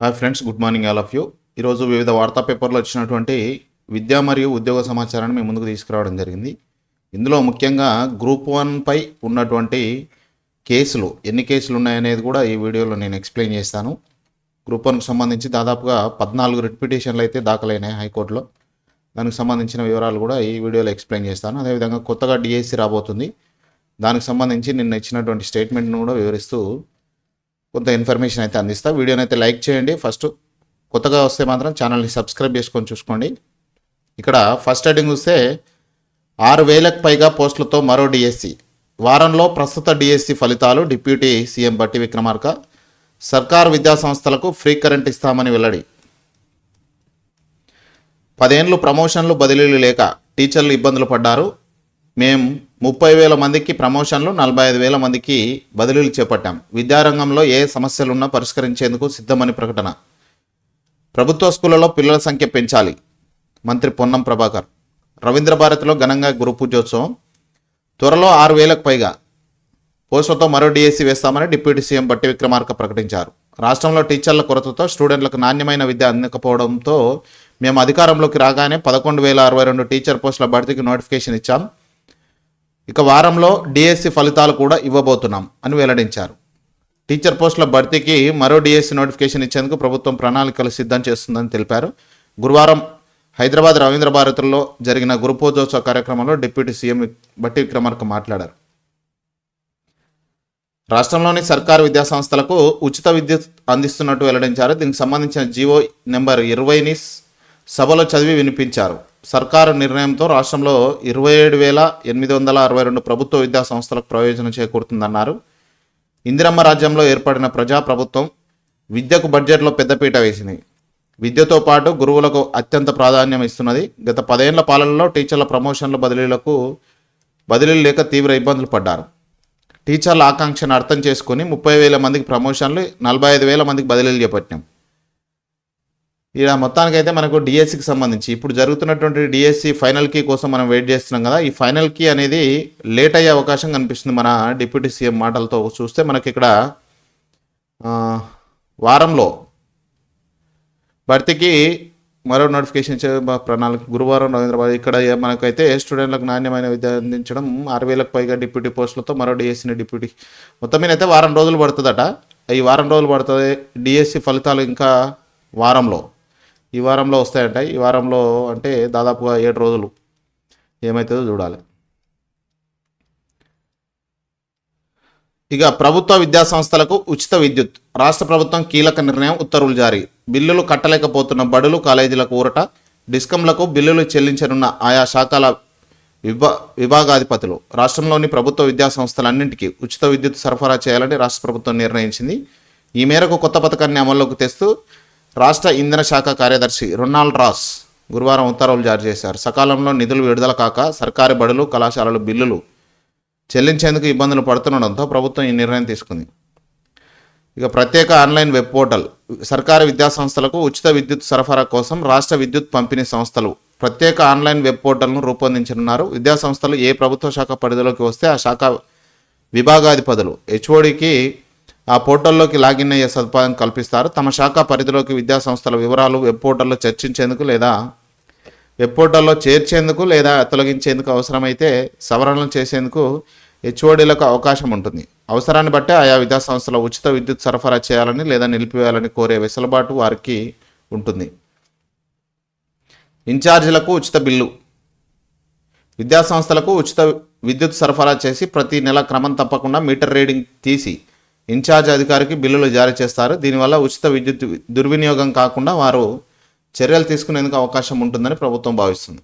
Hi friends good morning all of you. ఈరోజు వివిధ వార్తా పేపర్లో వచ్చినటువంటి విద్య మరియు ఉద్యోగ సమాచారాన్ని మేము ముందుకు తీసుకురావడం జరిగింది. ఇందులో ముఖ్యంగా గ్రూప్ వన్పై ఉన్నటువంటి కేసులు ఎన్ని కేసులు ఉన్నాయనేది కూడా ఈ వీడియోలో నేను ఎక్స్ప్లెయిన్ చేస్తాను. గ్రూప్ వన్కి సంబంధించి దాదాపుగా పద్నాలుగు రిట్ పిటిషన్లు అయితే దాఖలైనాయి హైకోర్టులో. దానికి సంబంధించిన వివరాలు కూడా ఈ వీడియోలో ఎక్స్ప్లెయిన్ చేస్తాను. అదేవిధంగా కొత్తగా డిఎస్సి రాబోతుంది. దానికి సంబంధించి నిన్న ఇచ్చినటువంటి స్టేట్మెంట్ను కూడా వివరిస్తూ కొంత ఇన్ఫర్మేషన్ అయితే అందిస్తా. వీడియోని అయితే లైక్ చేయండి. ఫస్ట్ కొత్తగా వస్తే మాత్రం ఛానల్ని సబ్స్క్రైబ్ చేసుకొని చూసుకోండి. ఇక్కడ ఫస్ట్ హెడ్డింగ్ చూస్తే ఆరు వేలకు పైగా పోస్టులతో మరో డిఎస్సి వారంలో ప్రస్తుత డిఎస్సి ఫలితాలు డిప్యూటీ సీఎం బట్టి విక్రమార్క సర్కారు విద్యా సంస్థలకు ఫ్రీ కరెంట్ ఇస్తామని వెల్లడి. పదేండ్లు ప్రమోషన్లు బదిలీలు లేక టీచర్లు ఇబ్బందులు పడ్డారు. మేం ముప్పై వేల మందికి ప్రమోషన్లు నలభై ఐదు వేల మందికి బదిలీలు చేపట్టాం. విద్యారంగంలో ఏ సమస్యలున్నా పరిష్కరించేందుకు సిద్ధమని ప్రకటన. ప్రభుత్వ స్కూళ్ళలో పిల్లల సంఖ్య పెంచాలి. మంత్రి పొన్నం ప్రభాకర్. రవీంద్ర భారతిలో ఘనంగా గురు పూజోత్సవం. త్వరలో ఆరు వేలకు పైగా పోస్టులతో మరో డిఎస్సి వేస్తామని డిప్యూటీ సీఎం బట్టి విక్రమార్క ప్రకటించారు. రాష్ట్రంలో టీచర్ల కొరతతో స్టూడెంట్లకు నాణ్యమైన విద్య అందకపోవడంతో మేము అధికారంలోకి రాగానే పదకొండు వేల అరవై రెండు టీచర్ పోస్టుల భర్తీకి నోటిఫికేషన్ ఇచ్చాం. ఇక వారంలో డిఎస్సి ఫలితాలు కూడా ఇవ్వబోతున్నాం అని వెల్లడించారు. టీచర్ పోస్టుల భర్తీకి మరో డిఎస్సి నోటిఫికేషన్ ఇచ్చేందుకు ప్రభుత్వం ప్రణాళికలు సిద్ధం చేస్తుందని తెలిపారు. గురువారం హైదరాబాద్ రవీంద్ర భారతిలో జరిగిన గురుపూజోత్సవ కార్యక్రమంలో డిప్యూటీ సీఎం బట్టి విక్రమార్క మాట్లాడారు. రాష్ట్రంలోని సర్కారు విద్యాసంస్థలకు ఉచిత విద్యుత్ అందిస్తున్నట్టు వెల్లడించారు. దీనికి సంబంధించిన జీవో నెంబర్ ఇరవైని సభలో చదివి వినిపించారు. సర్కారు నిర్ణయంతో రాష్ట్రంలో ఇరవై ఏడు వేల ఎనిమిది వందల అరవై రెండు ప్రభుత్వ విద్యా సంస్థలకు ప్రయోజనం చేకూరుతుందన్నారు. ఇందిరమ్మ రాజ్యంలో ఏర్పడిన ప్రజా ప్రభుత్వం విద్యకు బడ్జెట్లో పెద్దపీట వేసింది. విద్యతో పాటు గురువులకు అత్యంత ప్రాధాన్యం ఇస్తున్నది. గత పదేళ్ళ పాలనలో టీచర్ల ప్రమోషన్ల బదిలీలకు బదిలీలు లేక తీవ్ర ఇబ్బందులు పడ్డారు. టీచర్ల ఆకాంక్షను అర్థం చేసుకుని ముప్పై వేల మందికి ప్రమోషన్లు నలభై ఐదు వేల మందికి బదిలీలు చేపట్టాం ఇలా మొత్తానికైతే మనకు డిఎస్సికి సంబంధించి ఇప్పుడు జరుగుతున్నటువంటి డిఎస్సి ఫైనల్ కీ కోసం మనం వెయిట్ చేస్తున్నాం కదా ఈ ఫైనల్ కీ అనేది లేట్ అయ్యే అవకాశం కనిపిస్తుంది మన డిప్యూటీ సీఎం మాటలతో చూస్తే మనకి ఇక్కడ వారంలో భర్తీకి మరో నోటిఫికేషన్ ఇచ్చే ప్రణాళిక గురువారం రవీంద్రబాద్ ఇక్కడ మనకైతే స్టూడెంట్లకు నాణ్యమైన విద్య అందించడం ఆరు వేలకు పైగా డిప్యూటీ పోస్టులతో మరో డిఎస్సీని డిప్యూటీ మొత్తం మీద అయితే వారం రోజులు పడుతుందట. ఈ వారం రోజులు పడుతుంది డిఎస్సి ఫలితాలు ఇంకా వారంలో. ఈ వారంలో వస్తాయంట. ఈ వారంలో అంటే దాదాపుగా ఏడు రోజులు ఏమవుతుందో చూడాలి. ఇక ప్రభుత్వ విద్యా సంస్థలకు ఉచిత విద్యుత్. రాష్ట్ర ప్రభుత్వం కీలక నిర్ణయం ఉత్తర్వులు జారీ. బిల్లులు కట్టలేకపోతున్న బడులు కాలేజీలకు ఊరట. డిస్కంలకు బిల్లులు చెల్లించనున్న ఆయా శాఖల విభా విభాగాధిపతులు. రాష్ట్రంలోని ప్రభుత్వ విద్యా సంస్థలన్నింటికీ ఉచిత విద్యుత్ సరఫరా చేయాలని రాష్ట్ర ప్రభుత్వం నిర్ణయించింది. ఈ మేరకు కొత్త పథకాన్ని అమల్లోకి తెస్తూ రాష్ట్ర ఇంధన శాఖ కార్యదర్శి రొనాల్డ్ రాస్ గురువారం ఉత్తర్వులు జారీ చేశారు. సకాలంలో నిధులు విడుదల కాక సర్కారీ బడులు కళాశాలలు బిల్లులు చెల్లించేందుకు ఇబ్బందులు పడుతుండడంతో ప్రభుత్వం ఈ నిర్ణయం తీసుకుంది. ఇక ప్రత్యేక ఆన్లైన్ వెబ్ పోర్టల్ సర్కారు విద్యాసంస్థలకు ఉచిత విద్యుత్ సరఫరా కోసం రాష్ట్ర విద్యుత్ పంపిణీ సంస్థలు ప్రత్యేక ఆన్లైన్ వెబ్ పోర్టల్ను రూపొందించనున్నారు. విద్యాసంస్థలు ఏ ప్రభుత్వ శాఖ పరిధిలోకి వస్తే ఆ శాఖ విభాగాధిపతులు. హెచ్ఓడికి ఆ పోర్టల్లోకి లాగిన్ అయ్యే సదుపాయం కల్పిస్తారు. తమ శాఖ పరిధిలోకి విద్యా సంస్థల వివరాలు వెబ్ పోర్టల్లో చర్చించేందుకు లేదా వెబ్ పోర్టల్లో చేర్చేందుకు లేదా తొలగించేందుకు అవసరమైతే సవరణలు చేసేందుకు హెచ్ఓడీలకు అవకాశం ఉంటుంది. అవసరాన్ని బట్టి ఆయా విద్యా సంస్థల ఉచిత విద్యుత్ సరఫరా చేయాలని లేదా నిలిపివేయాలని కోరే వెసులుబాటు వారికి ఉంటుంది. ఇన్ఛార్జీలకు ఉచిత బిల్లు. విద్యా సంస్థలకు ఉచిత విద్యుత్ సరఫరా చేసి ప్రతి నెల క్రమం తప్పకుండా మీటర్ రీడింగ్ తీసి ఇన్ఛార్జ్ అధికారికి బిల్లులు జారీ చేస్తారు. దీనివల్ల ఉచిత విద్యుత్ దుర్వినియోగం కాకుండా వారు చర్యలు తీసుకునేందుకు అవకాశం ఉంటుందని ప్రభుత్వం భావిస్తుంది.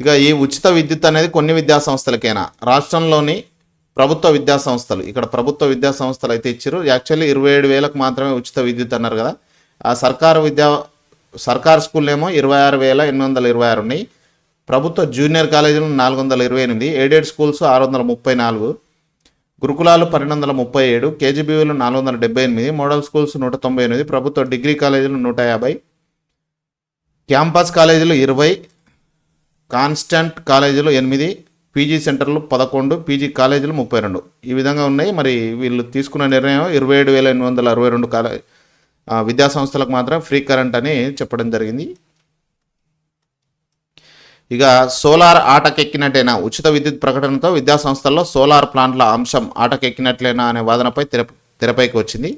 ఇక ఈ ఉచిత విద్యుత్ అనేది కొన్ని విద్యా సంస్థలకైనా రాష్ట్రంలోని ప్రభుత్వ విద్యా సంస్థలు ఇక్కడ ప్రభుత్వ విద్యా సంస్థలు అయితే ఇచ్చారు. యాక్చువల్లీ ఇరవై ఏడు వేలకు మాత్రమే ఉచిత విద్యుత్ అన్నారు కదా. ఆ సర్కారు విద్యా సర్కారు స్కూల్ ఏమో ఇరవై ఆరు వేల ఎనిమిది వందల ఇరవై ఆరు ఉన్నాయి. ప్రభుత్వ జూనియర్ కాలేజీలు నాలుగు వందల ఇరవై ఎనిమిది ఎయిడెడ్ స్కూల్స్ ఆరు వందల ముప్పై నాలుగు. గురుకులాలు పన్నెండు వందల ముప్పై ఏడు కేజీబీవీలు నాలుగు వందల డెబ్బై ఎనిమిది మోడల్ స్కూల్స్ నూట తొంభై ఎనిమిది ప్రభుత్వ డిగ్రీ కాలేజీలు నూట యాభై క్యాంపస్ కాలేజీలు ఇరవై కాన్స్టెంట్ కాలేజీలు ఎనిమిది పీజీ సెంటర్లు పదకొండు పీజీ కాలేజీలు ముప్పై రెండు. ఈ విధంగా ఉన్నాయి. మరి వీళ్ళు తీసుకున్న నిర్ణయం ఇరవై ఏడు వేల ఎనిమిది వందల అరవై రెండు కాలే విద్యా సంస్థలకు మాత్రం ఫ్రీ కరెంట్ అని చెప్పడం జరిగింది. ఇక సోలార్ ఆటకెక్కినట్టేనా? ఉచిత విద్యుత్ ప్రకటనతో విద్యా సంస్థల్లో సోలార్ ప్లాంట్ల అంశం ఆటకెక్కినట్లేనా అనే వాదనపై తెర తెరపైకి వచ్చింది.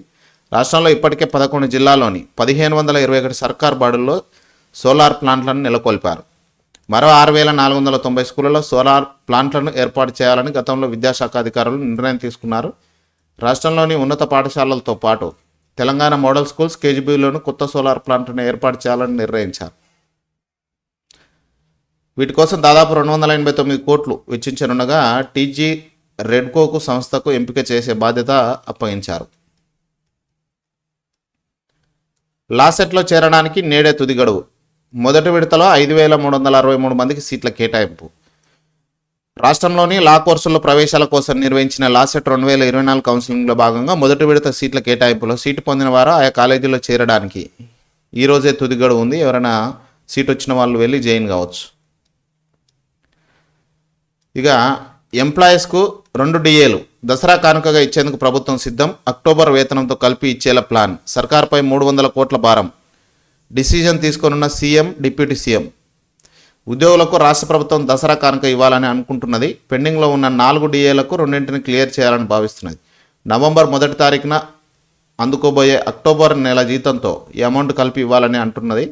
రాష్ట్రంలో ఇప్పటికే పదకొండు జిల్లాలోని పదిహేను వందల ఇరవై ఒకటి సర్కార్ బడుల్లో సోలార్ ప్లాంట్లను నెలకొల్పారు. మరో ఆరు వేల నాలుగు వందల తొంభై స్కూళ్ళలో సోలార్ ప్లాంట్లను ఏర్పాటు చేయాలని గతంలో విద్యాశాఖ అధికారులు నిర్ణయం తీసుకున్నారు. రాష్ట్రంలోని ఉన్నత పాఠశాలలతో పాటు తెలంగాణ మోడల్ స్కూల్స్ కేజీబీలోను కొత్త సోలార్ ప్లాంట్ను ఏర్పాటు చేయాలని నిర్ణయించారు. వీటి కోసం దాదాపు రెండు వందల ఎనభై తొమ్మిది కోట్లు వెచ్చించనుండగా టీజీ రెడ్కోకు సంస్థకు ఎంపిక చేసే బాధ్యత అప్పగించారు. లాసెట్లో చేరడానికి నేడే తుది గడువు. మొదటి విడతలో ఐదు వేల మూడు వందల అరవై మూడు మందికి సీట్ల కేటాయింపు. రాష్ట్రంలోని లా కోర్సుల్లో ప్రవేశాల కోసం నిర్వహించిన లాసెట్ రెండు వేల ఇరవై నాలుగు కౌన్సిలింగ్లో భాగంగా మొదటి విడత సీట్ల కేటాయింపులో సీటు పొందిన వారు ఆయా కాలేజీలో చేరడానికి. ఈరోజే తుది గడువు ఉంది. ఎవరైనా సీట్ వచ్చిన వాళ్ళు వెళ్ళి జాయిన్ కావచ్చు. ఇక ఎంప్లాయీస్కు రెండు డిఏలు దసరా కానుకగా ఇచ్చేందుకు ప్రభుత్వం సిద్ధం. అక్టోబర్ వేతనంతో కలిపి ఇచ్చేలా ప్లాన్. సర్కార్పై మూడు వందల కోట్ల భారం. డిసిజన్ తీసుకోనున్న సీఎం డిప్యూటీ సీఎం. ఉద్యోగులకు రాష్ట్ర ప్రభుత్వం దసరా కానుక ఇవ్వాలని అనుకుంటున్నది. పెండింగ్లో ఉన్న నాలుగు డిఏలకు రెండింటిని క్లియర్ చేయాలని భావిస్తున్నది. నవంబర్ మొదటి తారీఖున అందుకోబోయే అక్టోబర్ నెల జీతంతో ఈ అమౌంట్ కలిపి ఇవ్వాలని అంటున్నది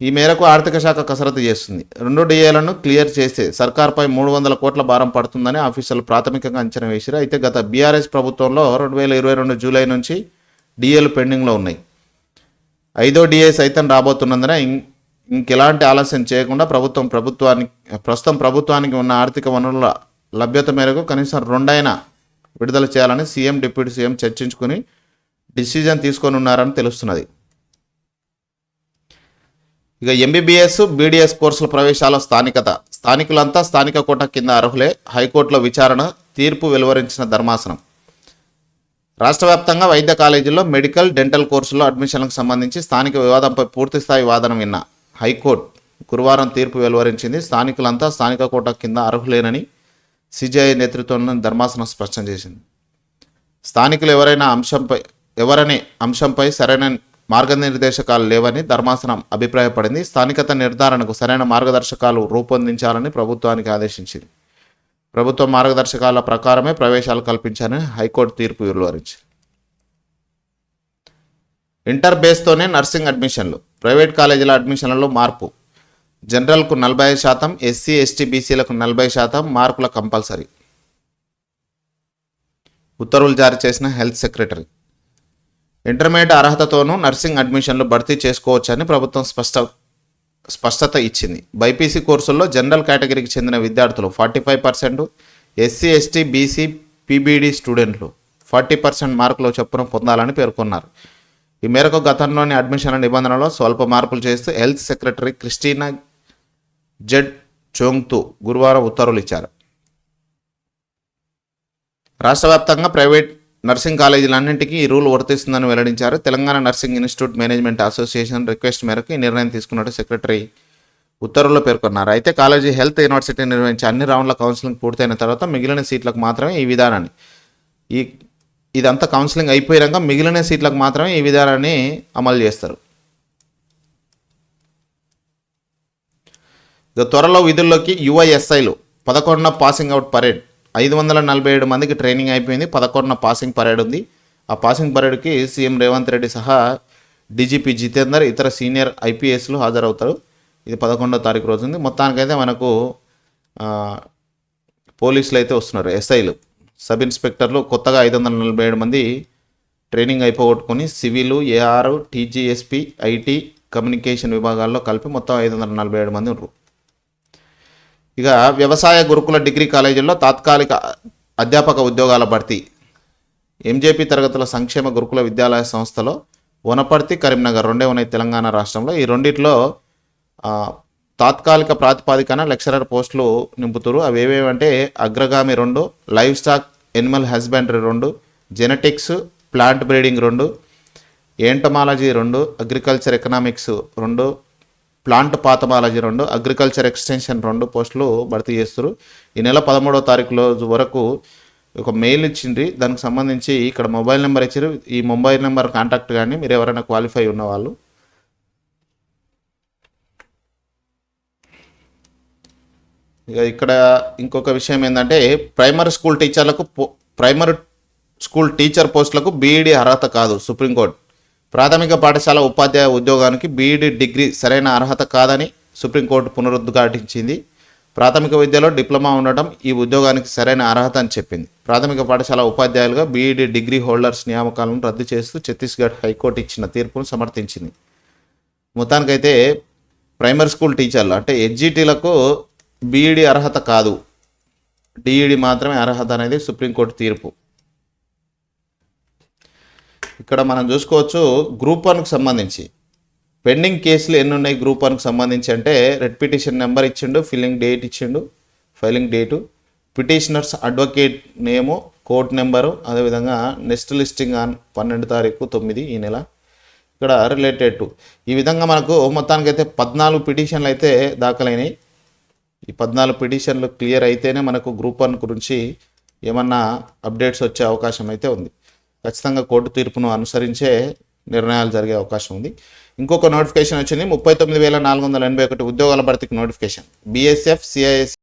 ఈ మేరకు ఆర్థిక శాఖ కసరత్తు చేస్తుంది. రెండు డిఏలను క్లియర్ చేస్తే సర్కార్పై మూడు వందల కోట్ల భారం పడుతుందని ఆఫీసర్లు ప్రాథమికంగా అంచనా వేశారు అయితే గత బీఆర్ఎస్ ప్రభుత్వంలో రెండు వేల ఇరవై రెండు జూలై నుంచి డిఏలు పెండింగ్లో ఉన్నాయి. ఐదో డిఏ సైతం రాబోతున్నందున ఇంకెలాంటి ఆలస్యం చేయకుండా ప్రభుత్వం ప్రభుత్వానికి ప్రస్తుతం ప్రభుత్వానికి ఉన్న ఆర్థిక వనరుల లభ్యత మేరకు కనీసం రెండైనా విడుదల చేయాలని సీఎం డిప్యూటీ సీఎం చర్చించుకుని డిసిజన్ తీసుకొని ఉన్నారని తెలుస్తున్నది. ఇక ఎంబీబీఎస్ బీడీఎస్ కోర్సుల ప్రవేశాల స్థానికత. స్థానికులంతా స్థానిక కోట కింద అర్హులే. హైకోర్టులో విచారణ తీర్పు వెలువరించిన ధర్మాసనం. రాష్ట్ర వ్యాప్తంగా వైద్య కాలేజీల్లో మెడికల్ డెంటల్ కోర్సుల్లో అడ్మిషన్లకు సంబంధించి స్థానిక వివాదంపై పూర్తిస్థాయి వాదన విన్న హైకోర్టు గురువారం తీర్పు వెలువరించింది. స్థానికులంతా స్థానిక కోట కింద అర్హులేనని సిజిఐ నేతృత్వంలో ధర్మాసనం స్పష్టం చేసింది. స్థానికులు ఎవరైనా అంశంపై ఎవరనే అంశంపై సరైన మార్గనిర్దేశకాలు లేవని ధర్మాసనం అభిప్రాయపడింది. స్థానికత నిర్ధారణకు సరైన మార్గదర్శకాలు రూపొందించాలని ప్రభుత్వానికి ఆదేశించింది. ప్రభుత్వ మార్గదర్శకాల ప్రకారమే ప్రవేశాలు కల్పించాలని హైకోర్టు తీర్పు వెలువరించింది. ఇంటర్ బేస్తోనే నర్సింగ్ అడ్మిషన్లు ప్రైవేట్ కాలేజీల అడ్మిషన్లలో మార్పు. జనరల్కు నలభై ఐదు శాతం ఎస్సీ ఎస్టీ బీసీలకు నలభై శాతం మార్కుల కంపల్సరీ. ఉత్తర్వులు జారీ చేసిన హెల్త్ సెక్రటరీ. ఇంటర్మీడియట్ అర్హతతోనూ నర్సింగ్ అడ్మిషన్లు భర్తీ చేసుకోవచ్చని ప్రభుత్వం స్పష్ట స్పష్టత ఇచ్చింది. బైపీసీ కోర్సుల్లో జనరల్ కేటగిరీకి చెందిన విద్యార్థులు forty five percent SC ST BC PBD స్టూడెంట్లు ఫార్టీ పర్సెంట్ మార్కులు చొప్పున పొందాలని పేర్కొన్నారు. ఈ మేరకు గతంలోని అడ్మిషన్ల నిబంధనలో స్వల్ప మార్పులు చేస్తూ health secretary Christina Z Chongthu గురువారం ఉత్తర్వులు ఇచ్చారు. రాష్ట్ర వ్యాప్తంగా ప్రైవేట్ నర్సింగ్ కాలేజీలన్నింటికీ ఈ రూల్ వర్తిస్తుందని వెల్లడించారు. Telangana nursing institute management association request మేరకు ఈ నిర్ణయం తీసుకున్నట్టు సెక్రటరీ ఉత్తర్వుల్లో పేర్కొన్నారు. అయితే కాలేజీ హెల్త్ యూనివర్సిటీ నిర్వహించే అన్ని రౌండ్ల కౌన్సిలింగ్ పూర్తయిన తర్వాత మిగిలిన సీట్లకు మాత్రమే ఈ విధానాన్ని ఈ ఇదంతా కౌన్సిలింగ్ అయిపోయాక మిగిలిన సీట్లకు మాత్రమే ఈ విధానాన్ని అమలు చేస్తారు. ఇక త్వరలో విధుల్లోకి యుఐఎస్ఐలు పదకొండున పాసింగ్ అవుట్ పరేడ్ ఐదు వందల నలభై ఏడు మందికి ట్రైనింగ్ అయిపోయింది. పదకొండున పాసింగ్ పరేడ్ ఉంది. ఆ పాసింగ్ పరేడ్కి సీఎం రేవంత్ రెడ్డి సహా డీజీపీ జితేందర్ ఇతర సీనియర్ ఐపీఎస్లు హాజరవుతారు. ఇది పదకొండో తారీఖు రోజు ఉంది. మొత్తానికైతే మనకు పోలీసులు అయితే వస్తున్నారు ఎస్ఐలు. సబ్ ఇన్స్పెక్టర్లు కొత్తగా ఐదు వందల నలభై ఏడు మంది training అయిపోగొట్టుకొని civil AR TGSP IT communication విభాగాల్లో కలిపి మొత్తం ఐదు వందల నలభై ఏడు మంది ఉన్నారు. ఇక వ్యవసాయ గురుకుల డిగ్రీ కాలేజీల్లో తాత్కాలిక అధ్యాపక ఉద్యోగాల భర్తీ. ఎంజేపీ తరగతుల సంక్షేమ గురుకుల విద్యాలయ సంస్థలో వనపర్తి కరీంనగర్ రెండే ఉన్నాయి తెలంగాణ రాష్ట్రంలో. ఈ రెండిట్లో తాత్కాలిక ప్రాతిపాదికన లెక్చరర్ పోస్టులు నింపుతారు. అవి ఏవేవంటే అగ్రగామి రెండు లైవ్ స్టాక్ ఎనిమల్ హస్బెండరీ రెండు జెనెటిక్స్ ప్లాంట్ బ్రీడింగ్ రెండు ఏంటమాలజీ రెండు అగ్రికల్చర్ ఎకనామిక్స్ రెండు ప్లాంట్ పాథమాలజీ రెండు అగ్రికల్చర్ ఎక్స్టెన్షన్ రెండు పోస్టులు భర్తీ చేస్తారు ఈ నెల పదమూడవ తారీఖు రోజు వరకు ఒక మెయిల్ ఇచ్చిండ్రి. దానికి సంబంధించి ఇక్కడ మొబైల్ నెంబర్ ఇచ్చారు ఈ మొబైల్ నెంబర్ కాంటాక్ట్ కానీ మీరు ఎవరైనా క్వాలిఫై ఉన్నవాళ్ళు. ఇక ఇక్కడ ఇంకొక విషయం ఏంటంటే ప్రైమరీ స్కూల్ టీచర్లకు పో- ప్రైమరీ స్కూల్ టీచర్ పోస్టులకు బీఈడి అర్హత కాదు సుప్రీంకోర్టు. ప్రాథమిక పాఠశాల ఉపాధ్యాయ ఉద్యోగానికి బీఈడి డిగ్రీ సరైన అర్హత కాదని సుప్రీంకోర్టు పునరుద్ఘాటించింది. ప్రాథమిక విద్యలో డిప్లొమా ఉండటం ఈ ఉద్యోగానికి సరైన అర్హత అని చెప్పింది. ప్రాథమిక పాఠశాల ఉపాధ్యాయులుగా బీఈడి డిగ్రీ హోల్డర్స్ నియామకాలను రద్దు చేస్తూ ఛత్తీస్గఢ్ హైకోర్టు ఇచ్చిన తీర్పును సమర్థించింది. మొత్తానికైతే ప్రైమరీ స్కూల్ టీచర్లు అంటే ఎడ్జిటీలకు బీఈడి అర్హత కాదు. డిఈడి మాత్రమే అర్హత అనేది సుప్రీంకోర్టు తీర్పు. ఇక్కడ మనం చూసుకోవచ్చు గ్రూప్ వన్కి సంబంధించి. పెండింగ్ కేసులు ఎన్ని ఉన్నాయి గ్రూప్ వన్కి సంబంధించి అంటే రెడ్ పిటిషన్ నెంబర్ ఇచ్చిండు ఫిల్లింగ్ డేట్ ఇచ్చిండు filing date. Petitioners advocate name court number అదేవిధంగా నెక్స్ట్ లిస్టింగ్ ఆన్ పన్నెండు తారీఖు తొమ్మిది ఈ నెల. ఇక్కడ రిలేటెడ్ టు ఈ విధంగా మనకు మొత్తానికైతే పద్నాలుగు పిటిషన్లు అయితే దాఖలైనవి ఈ పద్నాలుగు పిటిషన్లు క్లియర్ అయితేనే మనకు గ్రూప్ వన్ గురించి ఏమన్నా అప్డేట్స్ వచ్చే అవకాశం అయితే ఉంది. ఖచ్చితంగా కోర్టు తీర్పును అనుసరించే నిర్ణయాలు జరిగే అవకాశం ఉంది. ఇంకొక నోటిఫికేషన్ వచ్చింది. ముప్పై తొమ్మిది వేల నాలుగు వందల ఎనభై ఒకటి ఉద్యోగాల భర్తీకి నోటిఫికేషన్. BSF CIS